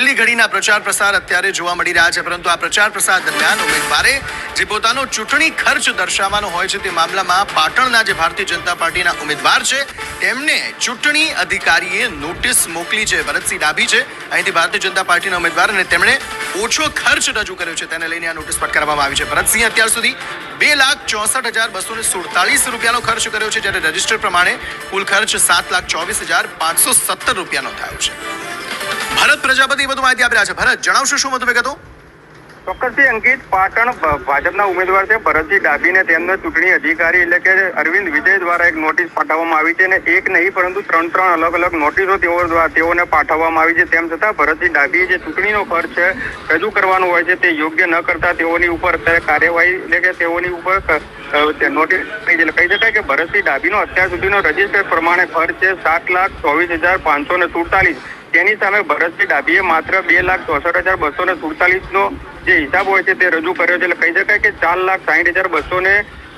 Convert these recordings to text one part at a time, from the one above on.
છેલ્લી ઘડીના પ્રચાર પ્રસાર અત્યારે જોવા મળી રહ્યા છે, પરંતુ આ પ્રચાર પ્રસાર દરમિયાન ઉમેદવારે જે પોતાનો ચૂંટણી ખર્ચ દર્શાવવાનો હોય છે તે મામલામાં પાટણના જે ભારતીય જનતા પાર્ટીના ઉમેદવાર છે, તેમને ચૂંટણી અધિકારીએ નોટિસ મોકલી છે, ભરતસિંહ ડાભી છે, અહીંથી ભારતીય જનતા પાર્ટીના ઉમેદવાર અને તેમણે ઓછો ખર્ચ રજૂ કર્યો છે, તેને લઈને આ નોટિસ ફટકારવામાં આવી છે. ભરતસિંહ અત્યાર સુધી બે લાખ ચોસઠ હજાર બસો સુડતાલીસ રૂપિયાનો ખર્ચ કર્યો છે, જ્યારે રજિસ્ટર પ્રમાણે કુલ ખર્ચ સાત લાખ ચોવીસ હજાર પાંચસો સત્તર રૂપિયાનો થયો છે. પ્રજાપતિ વધુ માહિતી આપી છે. ભરત, જણાવશો શું વધુ વિગતો? ચોક્કસથી અંકિત પાટણ ભાજપના ઉમેદવાર છે ભરતજી ડાભીને તેમનો ચૂંટણી અધિકારી એટલે કે અરવિંદ વિજય દ્વારા એક નોટિસ પાઠવવામાં આવી છે અને એક નહીં, પરંતુ ત્રણ ત્રણ અલગ અલગ નોટિસો તેઓ દ્વારા તેઓને પાઠવવામાં આવી છે. તેમ છતાં ભરતજી ડાભીએ જે ચૂંટણીનો ખર્ચ છે, રજૂ કરવાનો હોય છે, તે યોગ્ય ન કરતા તેઓની ઉપર અત્યારે કાર્યવાહી એટલે કે તેઓની ઉપર નોટિસ. કહી શકાય કે ભરતસિંહ ડાભીનો અત્યાર સુધીનો રજિસ્ટર પ્રમાણે ખર્ચ છે સાત લાખ ચોવીસ હજાર પાંચસો ને સુડતાલીસ. તેની સામે ભરતસિંહ ડાભીએ માત્ર બે લાખ ચોસઠ હજાર બસો ને સુડતાલીસનો જે હિસાબ હોય છે તે રજૂ કર્યો છે. એટલે કહી શકાય કે ચાર લાખ સાહીઠ હજાર બસો ને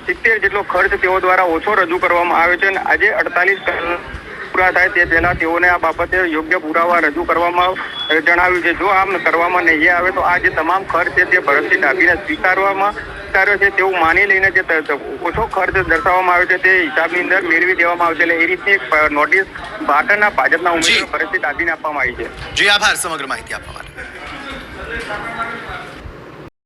સિત્તેર જેટલો ખર્ચ તેઓ દ્વારા ઓછો રજૂ કરવામાં આવ્યો છે અને આજે અડતાલીસ પૂરા થાય તે પહેલા તેઓને આ બાબતે યોગ્ય પુરાવા રજૂ કરવામાં જણાવ્યું છે. જો આમ કરવામાં નહીં આવે તો આ જે તમામ ખર્ચ છે તે ભરતસિંહ ડાભીને સ્વીકારવામાં સ્વીકાર્યો છે તેવું માની લઈને જે ઓછો ખર્ચ દર્શાવવામાં આવ્યો છે તે હિસાબની અંદર મેળવી દેવામાં આવશે એટલે એ રીતની એક નોટિસ પાટણના ભાજપના. ઉમેદવાર પરિસ્થિતિ ડાભીને આપવામાં આવી છે. જી આભાર. સમગ્ર માહિતી આપવા માટે.